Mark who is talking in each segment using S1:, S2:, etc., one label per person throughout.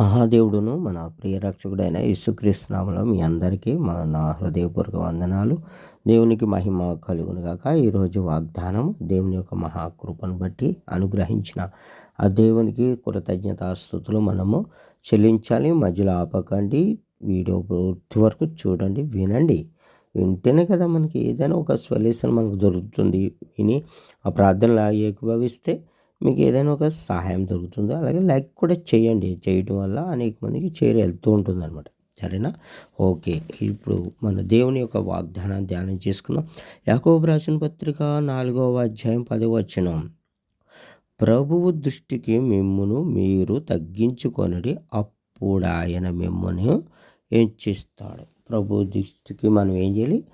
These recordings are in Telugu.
S1: మహాదేవుడును మన ప్రియ రక్షకుడైన యేసుక్రీస్తునామలో మీ అందరికీ మన నా హృదయపూర్వక వందనాలు. దేవునికి మహిమ కలుగును గాక. ఈరోజు వాగ్దానం దేవుని యొక్క మహాకృపను బట్టి అనుగ్రహించిన ఆ దేవునికి కృతజ్ఞతాస్థుతులు మనము చెల్లించాలి. మధ్యలో ఆపకండి. వీడియో పూర్తి వరకు చూడండి వినండి. వింటేనే కదా మనకి ఏదైనా ఒక స్వలేషన్ మనకు దొరుకుతుంది. విని ఆ ప్రార్థనలు ఏకీభవిస్తే మీకు ఏదైనా ఒక సహాయం దొరుకుతుందో అలాగే లైక్ కూడా చేయండి. చేయటం వల్ల అనేక మందికి చేరి వెళ్తూ ఉంటుంది అనమాట సరేనా? ఓకే. ఇప్పుడు మన దేవుని యొక్క వాగ్దానాన్ని ధ్యానం చేసుకుందాం. యాకోబు రాసిన పత్రిక నాలుగవ అధ్యాయం పదవ వచనం. ప్రభువు దృష్టికి మిమ్మును మీరు తగ్గించుకొనడి అప్పుడు ఆయన మిమ్మల్ని ఎంచిస్తాడు ప్రభు దృష్టికి మనం ఏం చేయాలి?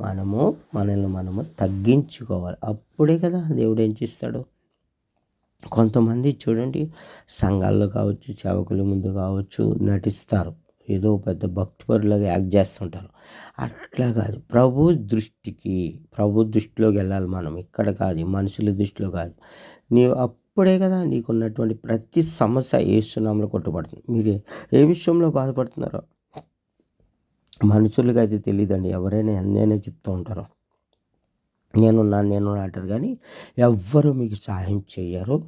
S1: మనము మనల్ని మనము తగ్గించుకోవాలి. అప్పుడే కదా దేవుడు హెచ్చిస్తాడు కొంతమంది చూడండి సంఘాల్లో కావచ్చు సేవకుల ముందు కావచ్చు నటిస్తారు. ఏదో పెద్ద భక్తిపరులాగా యాక్ట్ చేస్తుంటారు. అట్లా కాదు. ప్రభు దృష్టికి ప్రభు దృష్టిలోకి వెళ్ళాలి మనం. ఇక్కడ కాదు మనుషుల దృష్టిలో కాదు. నీవు అప్పుడే కదా నీకున్నటువంటి ప్రతి సమస్య ఏసునామలో కొట్టబడుతుంది. మీరు ఏ విషయంలో బాధపడుతున్నారో మనుషులకి అయితే తెలియదండి ఎవరైనా ఎన్నైనా చెప్తూ ఉంటారు. నేనున్నాను నేను అంటారు. కానీ ఎవ్వరు మీకు సహాయం చేయరు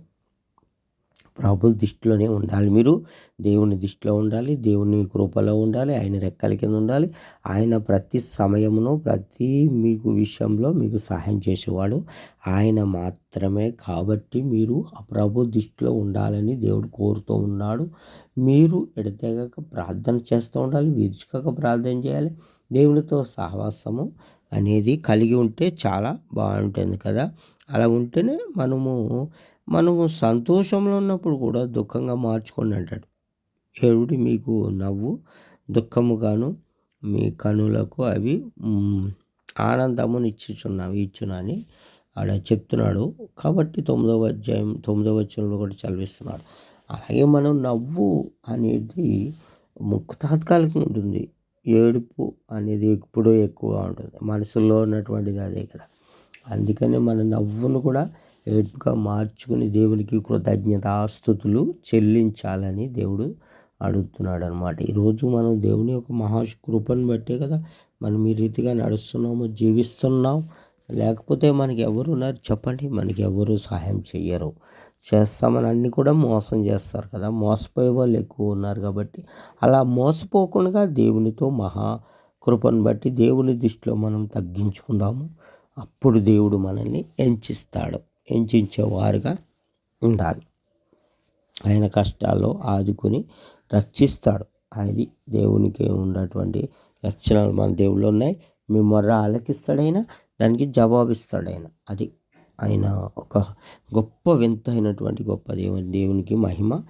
S1: ప్రభు దృష్టిలోనే ఉండాలి మీరు. దేవుని దృష్టిలో ఉండాలి. దేవుని కృపలో ఉండాలి. ఆయన రెక్కల కింద ఉండాలి. ఆయన ప్రతి సమయమును ప్రతి మీకు విషయంలో మీకు సహాయం చేసేవాడు ఆయన మాత్రమే. కాబట్టి మీరు ఆ ప్రభు దృష్టిలో ఉండాలని దేవుడు కోరుతూ ఉన్నాడు. మీరు ఎడతెగక ప్రార్థన చేస్తూ ఉండాలి. విరుచుకక ప్రార్థన చేయాలి. దేవునితో సహవాసము అనేది కలిగి ఉంటే చాలా బాగుంటుంది కదా. అలా ఉంటేనే మనము మనము సంతోషంలో ఉన్నప్పుడు కూడా దుఃఖంగా మార్చుకోండి అంటాడు. ఏడుడి మీకు నవ్వు దుఃఖముగాను మీ కనులకు అవి ఆనందమును ఇచ్చుచున్నావు ఇచ్చునని ఆడ చెప్తున్నాడు. కాబట్టి తొమ్మిదవ అధ్యాయం తొమ్మిదవ వచనంలో కూడా చదివిస్తున్నాడు. అలాగే మనం నవ్వు అనేది తాత్కాలికంగా ఉంటుంది. ఏడుపు అనేది ఎప్పుడూ ఎక్కువగా ఉంటుంది. మనసులో ఉన్నటువంటిది అదే కదా. అందుకని మన నవ్వును కూడా ఏడుపుగా మార్చుకుని దేవునికి కృతజ్ఞతాస్థుతులు చెల్లించాలని దేవుడు అడుగుతున్నాడు అనమాట ఈరోజు మనం దేవుని యొక్క మహాకృపను బట్టే కదా మనం ఈ రీతిగా నడుస్తున్నాము జీవిస్తున్నాం. లేకపోతే మనకి ఎవరు ఉన్నారు? చెప్పండి. మనకి ఎవరు సహాయం చెయ్యరు. చేస్తామని అన్ని కూడా మోసం చేస్తారు కదా. మోసపోయే వాళ్ళు ఎక్కువ ఉన్నారు కాబట్టి అలా మోసపోకుండా దేవునితో మహా కృపను బట్టి దేవుని దృష్టిలో మనం తగ్గించుకుందాము. అప్పుడు దేవుడు మనల్ని ఎంచిస్తాడు. ఎంచేవారుగా ఉండాలి. ఆయన కష్టాల్లో ఆదుకొని రక్షిస్తాడు. అది దేవునికి ఉన్నటువంటి లక్షణాలు మన దేవుళ్ళు ఉన్నాయి. మీ మొర్ర ఆలకిస్తాడైనా దానికి జవాబిస్తాడైనా. అది ఆయన ఒక గొప్ప వింత అయినటువంటి గొప్ప దేవుని దేవునికి మహిమ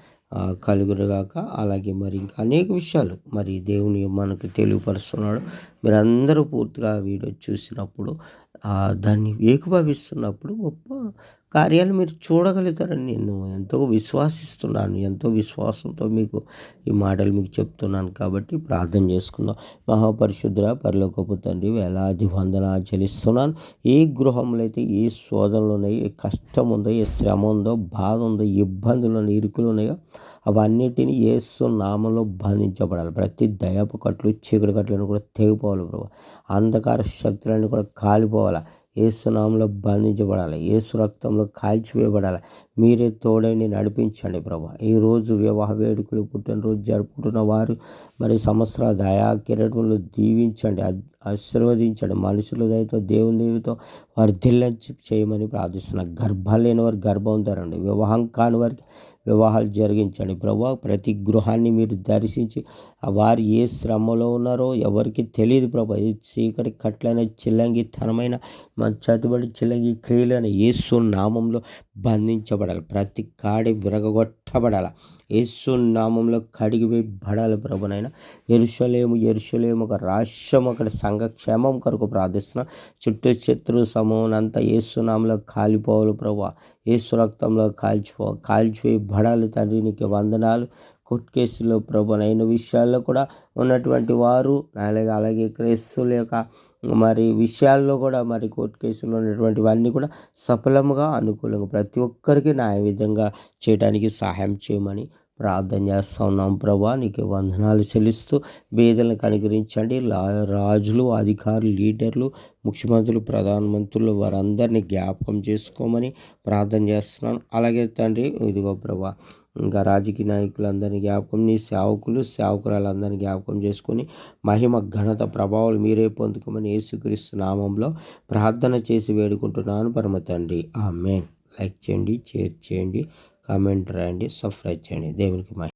S1: కలుగురుగాక అలాగే మరి ఇంకా అనేక విషయాలు మరి దేవుని మనకు తెలియపరుస్తున్నాడు. మీరు అందరూ పూర్తిగా వీడియో చూసినప్పుడు దాన్ని ఏకభవిస్తున్నప్పుడు గొప్ప కార్యాలు మీరు చూడగలుగుతారని నేను ఎంతో విశ్వాసిస్తున్నాను. ఎంతో విశ్వాసంతో మీకు ఈ మాటలు మీకు చెప్తున్నాను కాబట్టి ప్రార్థన చేసుకుందాం. మహాపరిశుద్ధ పరలోకపు తండ్రి వేలాది వందన చెల్లిస్తున్నాను. ఏ గృహంలో అయితే ఏ శోధనలు ఉన్నాయో ఏ కష్టం ఉందో ఏ శ్రమ ఉందో బాధ ఉందో ఇబ్బందులు ఉన్నాయో ఇరుకులు ఉన్నాయో అవన్నిటిని ఏసు నామంలో బంధించబడాలి. ప్రతి దయపు కట్లు చీకటి కట్లను కూడా తెగిపోవాలి ప్రభు. అంధకార శక్తులన్నీ కూడా కాలిపోవాలి. ఏసునామంలో బంధించబడాలి. ఏసు రక్తంలో కాల్చివేయబడాలి. మీరే తోడని నడిపించండి ప్రభా. ఈరోజు వివాహ వేడుకలు పుట్టినరోజు జరుపుకుంటున్న వారు మరి సంవత్సర దయా కిరటంలో దీవించండి. ఆశీర్వదించండి. మనుషుల దయతో దేవుని దేవితో వారు దిల్లంచి చేయమని ప్రార్థిస్తున్నారు గర్భాలు లేని వారు గర్భం ధరండి. వివాహం కాని వారికి వివాహాలు జరిగించండి. ప్రభా ప్రతి గృహాన్ని మీరు దర్శించి వారు ఏ శ్రమలో ఉన్నారో ఎవరికి తెలియదు ప్రభా. ఈ చీకటి కట్లైన చిల్లంగి తనమైన మన చతుబడి చిల్లంగి క్రియలైన ఏసు నామంలో బంధించబడాలి. ప్రతి కాడి విరగొట్టబడాలి యేసు నామంలో కడిగిపోయి బడాలి ప్రభునైనా. ఎరుషలేము ఎరుషలేము ఒక రాష్ట్రం అక్కడ సంఘక్షేమం కొరకు ప్రార్థిస్తున్నా. చుట్టూ శత్రు సమూహం అంతా ఏసునామంలో కాలిపోవాలి ప్రభు ఏసు రక్తంలో కాల్చిపో కాల్చిపోయి బడాలి తండ్రి నీకు వందనాలు. కోర్టు కేసులో ప్రభునైన విషయాల్లో కూడా ఉన్నటువంటి వారు అలాగే అలాగే క్రైస్తువుల యొక్క మరి విషయాల్లో కూడా మరి కోర్టు కేసులో ఉన్నటువంటివన్నీ కూడా సఫలముగా అనుకూలంగా ప్రతి ఒక్కరికి న్యాయ విధంగా చేయడానికి సహాయం చేయమని ప్రార్థన చేస్తా ఉన్నాం. ప్రభా నీకు వందనాలు చెల్లిస్తూ బీదలను కనుగరించండి రాజులు అధికారులు లీడర్లు ముఖ్యమంత్రులు ప్రధానమంత్రులు వారందరినీ జ్ఞాపకం చేసుకోమని ప్రార్థన చేస్తున్నాను. అలాగే తండ్రి ఇదిగో ప్రభా ఇంకా రాజకీయ నాయకులందరినీ జ్ఞాపకం నీ సేవకులు సేవకురాలందరినీ జ్ఞాపకం చేసుకొని మహిమ ఘనత ప్రభావాలు మీరే పొందుకోమని యేసుక్రీస్తు నామంలో ప్రార్థన చేసి వేడుకుంటున్నాను. పరమ తండ్రి ఆ మెయిన్ లైక్ చేయండి షేర్ చేయండి కామెంట్ రాయండి సబ్స్క్రైబ్ చేయండి. దేవునికి మహిమ